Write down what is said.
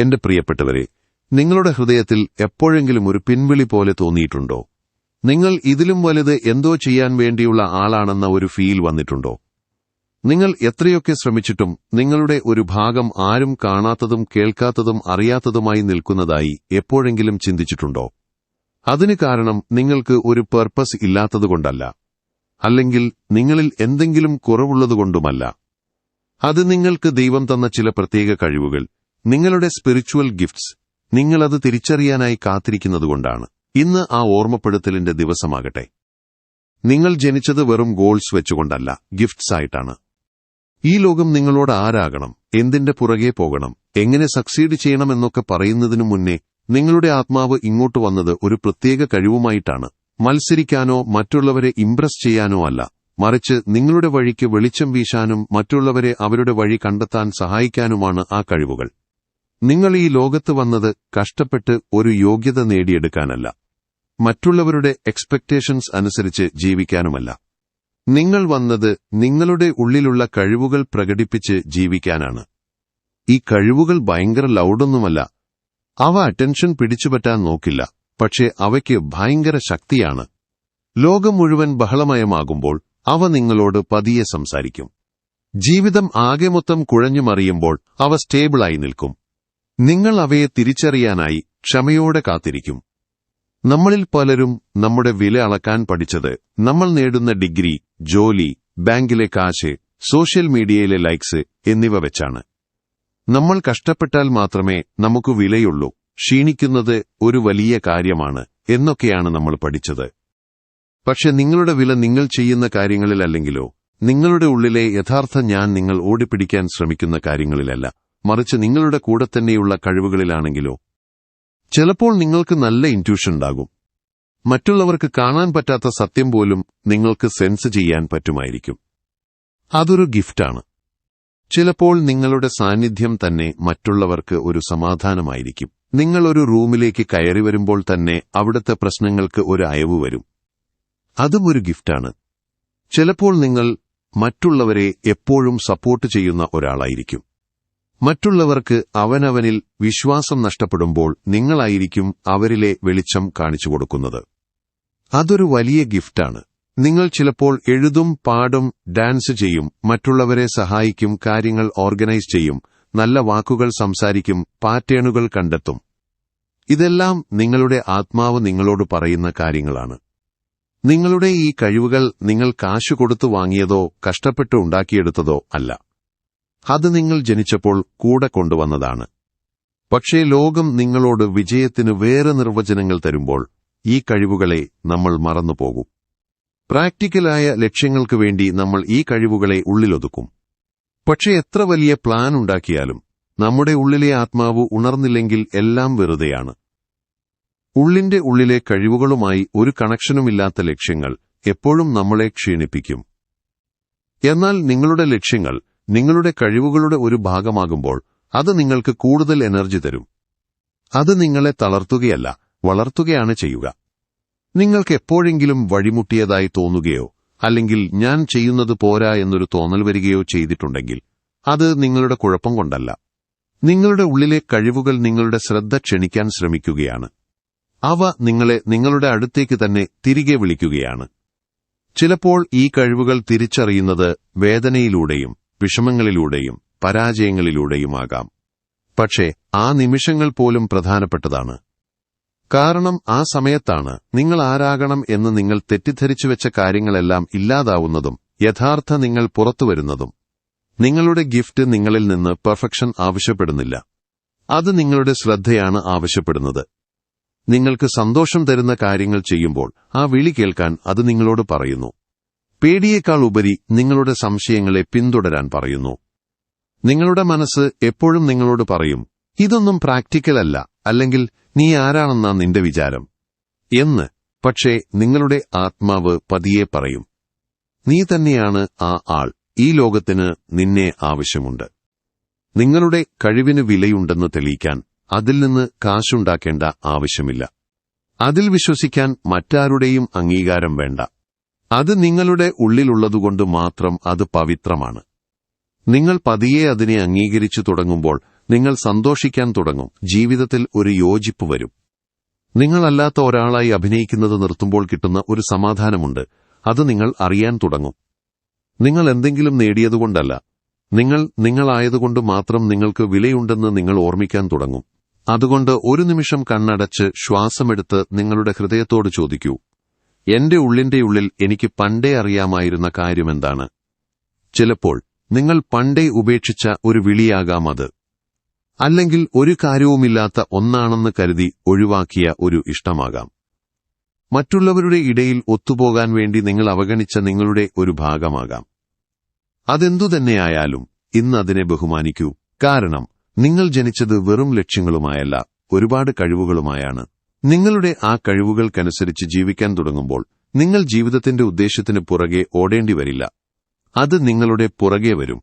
എന്റെ പ്രിയപ്പെട്ടവരെ നിങ്ങളുടെ ഹൃദയത്തിൽ എപ്പോഴെങ്കിലും ഒരു പിൻവിളി പോലെ തോന്നിയിട്ടുണ്ടോ? നിങ്ങൾ ഇതിലും വലുത് എന്തോ ചെയ്യാൻ വേണ്ടിയുള്ള ആളാണെന്ന ഒരു ഫീൽ വന്നിട്ടുണ്ടോ? നിങ്ങൾ എത്രയൊക്കെ ശ്രമിച്ചിട്ടും നിങ്ങളുടെ ഒരു ഭാഗം ആരും കാണാത്തതും കേൾക്കാത്തതും അറിയാത്തതുമായി നിൽക്കുന്നതായി എപ്പോഴെങ്കിലും ചിന്തിച്ചിട്ടുണ്ടോ? അതിന് കാരണം നിങ്ങൾക്ക് ഒരു പെർപ്പസ് ഇല്ലാത്തതുകൊണ്ടല്ല. അല്ലെങ്കിൽ നിങ്ങളിൽ എന്തെങ്കിലും കുറവുള്ളതുകൊണ്ടുമല്ല. അത് നിങ്ങൾക്ക് ദൈവം തന്ന ചില പ്രത്യേക കഴിവുകൾ നിങ്ങളുടെ സ്പിരിച്വൽ ഗിഫ്റ്റ്സ് നിങ്ങളത് തിരിച്ചറിയാനായി കാത്തിരിക്കുന്നതുകൊണ്ടാണ്. ഇന്ന് ആ ഓർമ്മപ്പെടുത്തലിന്റെ ദിവസമാകട്ടെ. നിങ്ങൾ ജനിച്ചത് വെറും ഗോൾസ് വെച്ചുകൊണ്ടല്ല ഗിഫ്റ്റ്സ് ആയിട്ടാണ്. ഈ ലോകം നിങ്ങളോട് ആരാകണം എന്തിന്റെ പുറകെ പോകണം എങ്ങനെ സക്സീഡ് ചെയ്യണമെന്നൊക്കെ പറയുന്നതിനു മുന്നേ നിങ്ങളുടെ ആത്മാവ് ഇങ്ങോട്ട് വന്നത് ഒരു പ്രത്യേക കഴിവുമായിട്ടാണ്. മത്സരിക്കാനോ മറ്റുള്ളവരെ ഇംപ്രസ് ചെയ്യാനോ അല്ല. മറിച്ച് നിങ്ങളുടെ വഴിക്ക് വെളിച്ചം വീശാനും മറ്റുള്ളവരെ അവരുടെ വഴി കണ്ടെത്താൻ സഹായിക്കാനുമാണ് ആ കഴിവുകൾ. നിങ്ങൾ ഈ ലോകത്ത് വന്നത് കഷ്ടപ്പെട്ട് ഒരു യോഗ്യത നേടിയെടുക്കാനല്ല. മറ്റുള്ളവരുടെ എക്സ്പെക്ടേഷൻസ് അനുസരിച്ച് ജീവിക്കാനുമല്ല. നിങ്ങൾ വന്നത് നിങ്ങളുടെ ഉള്ളിലുള്ള കഴിവുകൾ പ്രകടിപ്പിച്ച് ജീവിക്കാനാണ്. ഈ കഴിവുകൾ ഭയങ്കര ലൗഡൊന്നുമല്ല അവ അറ്റൻഷൻ പിടിച്ചുപറ്റാൻ നോക്കില്ല പക്ഷേ അവയ്ക്ക് ഭയങ്കര ശക്തിയാണ്. ലോകം മുഴുവൻ ബഹളമയമാകുമ്പോൾ അവ നിങ്ങളോട് പതിയെ സംസാരിക്കും. ജീവിതം ആകെ മൊത്തം കുഴഞ്ഞുമറിയുമ്പോൾ അവ സ്റ്റേബിളായി നിൽക്കും. നിങ്ങൾ അവയെ തിരിച്ചറിയാനായി ക്ഷമയോടെ കാത്തിരിക്കും. നമ്മളിൽ പലരും നമ്മുടെ വില അളക്കാൻ പഠിച്ചത് നമ്മൾ നേടുന്ന ഡിഗ്രി ജോലി ബാങ്കിലെ കാശ് സോഷ്യൽ മീഡിയയിലെ ലൈക്സ് എന്നിവ വെച്ചാണ്. നമ്മൾ കഷ്ടപ്പെട്ടാൽ മാത്രമേ നമുക്ക് വിലയുള്ളൂ ക്ഷീണിക്കുന്നത് ഒരു വലിയ കാര്യമാണ് എന്നൊക്കെയാണ് നമ്മൾ പഠിച്ചത്. പക്ഷെ നിങ്ങളുടെ വില നിങ്ങൾ ചെയ്യുന്ന കാര്യങ്ങളിലല്ലെങ്കിലോ നിങ്ങളുടെ ഉള്ളിലെ യഥാർത്ഥ ഞാൻ നിങ്ങൾ ഓടിപ്പിടിക്കാൻ ശ്രമിക്കുന്ന കാര്യങ്ങളിലല്ല. മറിച്ച് നിങ്ങളുടെ കൂടെ തന്നെയുള്ള കഴിവുകളിലാണെങ്കിലോ. ചിലപ്പോൾ നിങ്ങൾക്ക് നല്ല ഇന്റ്യൂഷൻ ഉണ്ടാകും. മറ്റുള്ളവർക്ക് കാണാൻ പറ്റാത്ത സത്യം പോലും നിങ്ങൾക്ക് സെൻസ് ചെയ്യാൻ പറ്റുമായിരിക്കും. അതൊരു ഗിഫ്റ്റാണ് ചിലപ്പോൾ നിങ്ങളുടെ സാന്നിധ്യം തന്നെ മറ്റുള്ളവർക്ക് ഒരു സമാധാനമായിരിക്കും. നിങ്ങൾ ഒരു റൂമിലേക്ക് കയറി വരുമ്പോൾ തന്നെ അവിടുത്തെ പ്രശ്നങ്ങൾക്ക് ഒരു അയവ് വരും. അതും ഒരു ഗിഫ്റ്റാണ് ചിലപ്പോൾ നിങ്ങൾ മറ്റുള്ളവരെ എപ്പോഴും സപ്പോർട്ട് ചെയ്യുന്ന ഒരാളായിരിക്കും. മറ്റുള്ളവർക്ക് അവനവനിൽ വിശ്വാസം നഷ്ടപ്പെടുമ്പോൾ നിങ്ങളായിരിക്കും അവരിലെ വെളിച്ചം കാണിച്ചു കൊടുക്കുന്നത് അതൊരു വലിയ ഗിഫ്റ്റാണ്. നിങ്ങൾ ചിലപ്പോൾ എഴുതും പാടും ഡാൻസ് ചെയ്യും മറ്റുള്ളവരെ സഹായിക്കും കാര്യങ്ങൾ ഓർഗനൈസ് ചെയ്യും നല്ല വാക്കുകൾ സംസാരിക്കും പാറ്റേണുകൾ കണ്ടെത്തും. ഇതെല്ലാം നിങ്ങളുടെ ആത്മാവ് നിങ്ങളോട് പറയുന്ന കാര്യങ്ങളാണ്. നിങ്ങളുടെ ഈ കഴിവുകൾ നിങ്ങൾ കാശു കൊടുത്തു വാങ്ങിയതോ കഷ്ടപ്പെട്ട് ഉണ്ടാക്കിയെടുത്തതോ അല്ല. അത് നിങ്ങൾ ജനിച്ചപ്പോൾ കൂടെ കൊണ്ടുവന്നതാണ്. പക്ഷേ ലോകം നിങ്ങളോട് വിജയത്തിന് വേറെ നിർവചനങ്ങൾ തരുമ്പോൾ ഈ കഴിവുകളെ നമ്മൾ മറന്നുപോകും. പ്രാക്ടിക്കലായ ലക്ഷ്യങ്ങൾക്ക് വേണ്ടി നമ്മൾ ഈ കഴിവുകളെ ഉള്ളിലൊതുക്കും. പക്ഷേ എത്ര വലിയ പ്ലാൻ ഉണ്ടാക്കിയാലും നമ്മുടെ ഉള്ളിലെ ആത്മാവ് ഉണർന്നില്ലെങ്കിൽ എല്ലാം വെറുതെയാണ്. ഉള്ളിന്റെ ഉള്ളിലെ കഴിവുകളുമായി ഒരു കണക്ഷനുമില്ലാത്ത ലക്ഷ്യങ്ങൾ എപ്പോഴും നമ്മളെ ക്ഷീണിപ്പിക്കും. എന്നാൽ നിങ്ങളുടെ ലക്ഷ്യങ്ങൾ നിങ്ങളുടെ കഴിവുകളുടെ ഒരു ഭാഗമാകുമ്പോൾ അത് നിങ്ങൾക്ക് കൂടുതൽ എനർജി തരും. അത് നിങ്ങളെ തളർത്തുകയല്ല വളർത്തുകയാണ് ചെയ്യുക. നിങ്ങൾക്ക് എപ്പോഴെങ്കിലും വഴിമുട്ടിയതായി തോന്നുകയോ അല്ലെങ്കിൽ ഞാൻ ചെയ്യുന്നത് പോരാ എന്നൊരു തോന്നൽ വരികയോ ചെയ്തിട്ടുണ്ടെങ്കിൽ അത് നിങ്ങളുടെ കുഴപ്പം കൊണ്ടല്ല. നിങ്ങളുടെ ഉള്ളിലെ കഴിവുകൾ നിങ്ങളുടെ ശ്രദ്ധ ക്ഷണിക്കാൻ ശ്രമിക്കുകയാണ്. അവ നിങ്ങളെ നിങ്ങളുടെ അടുത്തേക്ക് തന്നെ തിരികെ വിളിക്കുകയാണ്. ചിലപ്പോൾ ഈ കഴിവുകൾ തിരിച്ചറിയുന്നത് വേദനയിലൂടെയും വിഷമങ്ങളിലൂടെയും പരാജയങ്ങളിലൂടെയുമാകാം. പക്ഷേ ആ നിമിഷങ്ങൾ പോലും പ്രധാനപ്പെട്ടതാണ്. കാരണം ആ സമയത്താണ് നിങ്ങൾ ആരാകണം എന്ന് നിങ്ങൾ തെറ്റിദ്ധരിച്ചു വെച്ച കാര്യങ്ങളെല്ലാം ഇല്ലാതാവുന്നതും യഥാർത്ഥ നിങ്ങൾ പുറത്തുവരുന്നതും. നിങ്ങളുടെ ഗിഫ്റ്റ് നിങ്ങളിൽ നിന്ന് പെർഫെക്ഷൻ ആവശ്യപ്പെടുന്നില്ല. അത് നിങ്ങളുടെ ശ്രദ്ധയാണ് ആവശ്യപ്പെടുന്നത്. നിങ്ങൾക്ക് സന്തോഷം തരുന്ന കാര്യങ്ങൾ ചെയ്യുമ്പോൾ ആ വിളി കേൾക്കാൻ അത് നിങ്ങളോട് പറയുന്നു. പേടിയേക്കാൾ ഉപരി നിങ്ങളുടെ സംശയങ്ങളെ പിന്തുടരാൻ പറയുന്നു. നിങ്ങളുടെ മനസ്സ് എപ്പോഴും നിങ്ങളോട് പറയും ഇതൊന്നും പ്രാക്ടിക്കൽ അല്ല അല്ലെങ്കിൽ നീ ആരാണെന്നാ നിന്റെ വിചാരം? എന്ന് പക്ഷേ നിങ്ങളുടെ ആത്മാവ് പതിയെ പറയും. നീ തന്നെയാണ് ആ ആൾ ഈ ലോകത്തിന് നിന്നെ ആവശ്യമുണ്ട്. നിങ്ങളുടെ കഴിവിന് വിലയുണ്ടെന്ന് തെളിയിക്കാൻ അതിൽ നിന്ന് കാശുണ്ടാക്കേണ്ട ആവശ്യമില്ല. അതിൽ വിശ്വസിക്കാൻ മറ്റാരുടെയും അംഗീകാരം വേണ്ട. അത് നിങ്ങളുടെ ഉള്ളിലുള്ളതുകൊണ്ട് മാത്രം അത് പവിത്രമാണ്. നിങ്ങൾ പതിയെ അതിനെ അംഗീകരിച്ചു തുടങ്ങുമ്പോൾ നിങ്ങൾ സന്തോഷിക്കാൻ തുടങ്ങും. ജീവിതത്തിൽ ഒരു യോജിപ്പ് വരും. നിങ്ങളല്ലാത്ത ഒരാളായി അഭിനയിക്കുന്നത് നിർത്തുമ്പോൾ കിട്ടുന്ന ഒരു സമാധാനമുണ്ട്. അത് നിങ്ങൾ അറിയാൻ തുടങ്ങും. നിങ്ങൾ എന്തെങ്കിലും നേടിയതുകൊണ്ടല്ല. നിങ്ങൾ നിങ്ങളായതുകൊണ്ട് മാത്രം നിങ്ങൾക്ക് വിലയുണ്ടെന്ന് നിങ്ങൾ ഓർമ്മിക്കാൻ തുടങ്ങും. അതുകൊണ്ട് ഒരു നിമിഷം കണ്ണടച്ച് ശ്വാസമെടുത്ത് നിങ്ങളുടെ ഹൃദയത്തോട് ചോദിക്കൂ എന്റെ ഉള്ളിന്റെ ഉള്ളിൽ എനിക്ക് പണ്ടേ അറിയാമായിരുന്ന കാര്യമെന്താണ്? ചിലപ്പോൾ നിങ്ങൾ പണ്ടേ ഉപേക്ഷിച്ച ഒരു വിളിയാകാം അത്. അല്ലെങ്കിൽ ഒരു കാര്യവുമില്ലാത്ത ഒന്നാണെന്ന് കരുതി ഒഴിവാക്കിയ ഒരു ഇഷ്ടമാകാം. മറ്റുള്ളവരുടെ ഇടയിൽ ഒത്തുപോകാൻ വേണ്ടി നിങ്ങൾ അവഗണിച്ച നിങ്ങളുടെ ഒരു ഭാഗമാകാം. അതെന്തു തന്നെയായാലും ഇന്ന് അതിനെ ബഹുമാനിക്കൂ. കാരണം നിങ്ങൾ ജനിച്ചത് വെറും ലക്ഷ്യങ്ങളുമായല്ല ഒരുപാട് കഴിവുകളുമായാണ്. നിങ്ങളുടെ ആ കഴിവുകൾക്കനുസരിച്ച് ജീവിക്കാൻ തുടങ്ങുമ്പോൾ നിങ്ങൾ ജീവിതത്തിന്റെ ഉദ്ദേശത്തിന് പുറകെ ഓടേണ്ടി വരില്ല അത് നിങ്ങളുടെ പുറകെ വരും.